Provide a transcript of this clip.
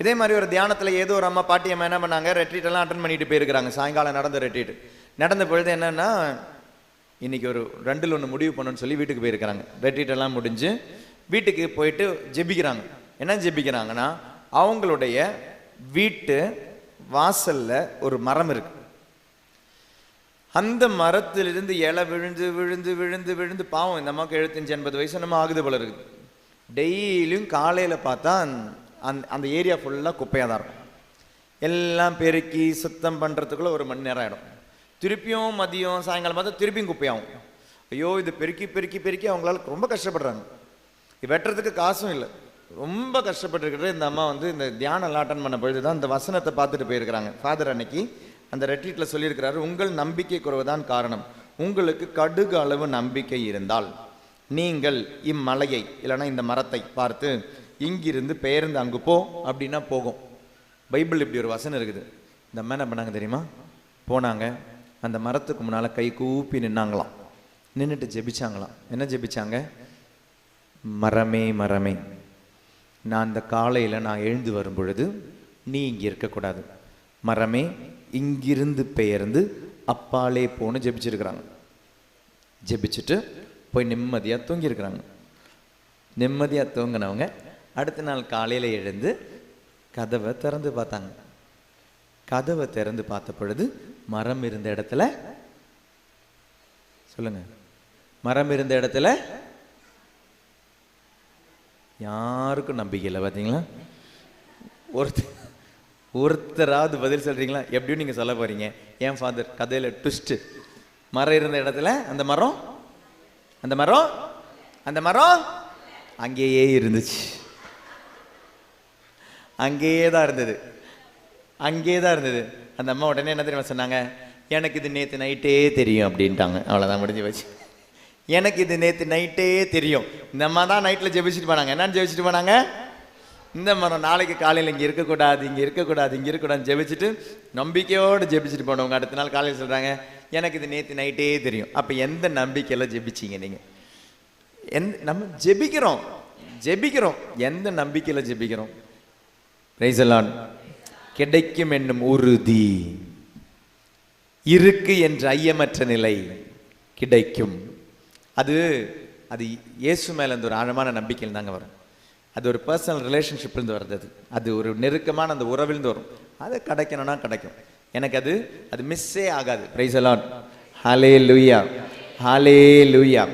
இதே மாதிரி ஒரு தியானத்தில் ஏதோ ஒரு அம்மா பாட்டி அம்மா என்ன பண்ணாங்க? ரெட்ரீட்டெல்லாம் அட்டன் பண்ணிட்டு போயிருக்கிறாங்க. சாயங்காலம் நடந்த ரெட்ரீட் நடந்த பொழுது என்னென்னா இன்றைக்கி ஒரு ரெண்டில் ஒன்று முடிவு பண்ணணும்னு சொல்லி வீட்டுக்கு போயிருக்கிறாங்க. ரெட்ரீட்டெல்லாம் முடிஞ்சு வீட்டுக்கு போயிட்டு ஜெபிக்கிறாங்க. என்ன ஜெபிக்கிறாங்கன்னா அவங்களுடைய வீட்டு வாசலில் ஒரு மரம் இருக்கு. அந்த மரத்திலிருந்து இலை விழுந்து விழுந்து விழுந்து விழுந்து பாவம். இந்த அம்மாவுக்கு எழுபத்தஞ்சு எண்பது வயசு நம்ம ஆகுது போல இருக்குது டெய்லியும் காலையில் பார்த்தா அந்த அந்த ஏரியா ஃபுல்லாக குப்பையாக தான் இருக்கும். எல்லாம் பெருக்கி சுத்தம் பண்ணுறதுக்குள்ளே ஒரு மணி நேரம் ஆகிடும் திருப்பியும் மதியம் சாயங்காலம் பார்த்தா திருப்பியும் குப்பையாகும். ஐயோ இது பெருக்கி பெருக்கி பெருக்கி அவங்களால ரொம்ப கஷ்டப்படுறாங்க. வெட்டுறதுக்கு காசும் இல்லை. ரொம்ப கஷ்டப்பட்டுருக்கிற இந்த அம்மா வந்து இந்த தியானம் அட்டன் பண்ண பொழுது தான் இந்த வசனத்தை பார்த்துட்டு போயிருக்கிறாங்க. ஃபாதர் அன்னைக்கு அந்த ரெட்ரீட்டில் சொல்லியிருக்கிறாரு உங்கள் நம்பிக்கை குறைவுதான் காரணம். உங்களுக்கு கடுகு அளவு நம்பிக்கை இருந்தால் நீங்கள் இம்மலையை இல்லைன்னா இந்த மரத்தை பார்த்து இங்கிருந்து பெயர்ந்து அங்கே போ அப்படின்னா போகும். பைபிள் இப்படி ஒரு வசனம் இருக்குது. இந்த அம்மா என்ன பண்ணாங்க தெரியுமா? போனாங்க. அந்த மரத்துக்கு முன்னால் கை கூப்பி நின்னாங்களாம். நின்றுட்டு ஜெபிச்சாங்களாம். என்ன ஜெபிச்சாங்க? மரமே மரமே நான் இந்த காலையில் நான் எழுந்து வரும் பொழுது நீ இங்கே இருக்கக்கூடாது. மரமே இங்கிருந்து பெயர்ந்து அப்பாலே போன்னு ஜெபிச்சிருக்கிறாங்க. ஜெபிச்சுட்டு போய் நிம்மதியாக தூங்கியிருக்கிறாங்க. நிம்மதியாக தூங்கினவங்க அடுத்த நாள் காலையில் எழுந்து கதவை திறந்து பார்த்தாங்க. கதவை திறந்து பார்த்த பொழுது மரம் இருந்த இடத்துல சொல்லுங்க. மரம் இருந்த இடத்துல யாருக்கும் நம்பிக்கை இல்லை பார்த்தீங்களா? ஒருத்தர் ஒருத்தராவது பதில் சொல்கிறீங்களா எப்படியும் நீங்கள் சொல்ல போகிறீங்க ஏன் ஃபாதர் கதையில் ட்விஸ்ட்டு மரம் இருந்த இடத்துல அந்த மரம் அந்த மரம் அந்த மரம் அங்கேயே இருந்துச்சு. அங்கேயே தான் இருந்தது. அங்கேயே தான் இருந்தது. அந்த அம்மா உடனே என்ன தெரியுமா சொன்னாங்க? எனக்கு இது நேற்று நைட்டே தெரியும் அப்படின்ட்டாங்க. அவ்வளோதான் முடிஞ்சு வச்சு எனக்கு இது நேற்று நைட்டே தெரியும். இந்த அம்மா தான் நைட்டில் ஜெபிச்சுட்டு போனாங்க. என்னன்னு ஜெபிச்சுட்டு போனாங்க? இந்த மரம் நாளைக்கு காலையில் இங்கே இருக்கக்கூடாது இங்கே இருக்கக்கூடாது இங்கே இருக்கக்கூடாதுன்னு ஜெபிச்சுட்டு நம்பிக்கையோடு ஜெபிச்சுட்டு போனவங்க. அடுத்த நாள் காலையில் சொல்கிறாங்க எனக்கு இது நேற்று நைட்டே தெரியும். அப்போ எந்த நம்பிக்கையில் ஜெபிச்சீங்க நீங்கள் எந்த நம்ம ஜெபிக்கிறோம். ஜெபிக்கிறோம். எந்த நம்பிக்கையில் ஜெபிக்கிறோம்? பிரைசலான் கிடைக்கும் என்னும் உறுதி. இருக்கு என்ற ஐயமற்ற நிலை கிடைக்கும். அது அது இயேசு மேலே அந்த ஒரு ஆழமான நம்பிக்கையில் தாங்க வரும். அது ஒரு பர்சனல் ரிலேஷன்ஷிப்லேருந்து வர்றது அது. ஒரு நெருக்கமான அந்த உறவிலிருந்து வரும். அது கிடைக்கணும்னா கிடைக்கும். எனக்கு அது அது மிஸ்ஸே ஆகாது. பிரைசலான் அலான் ஹலே லூயா ஹலே லூயா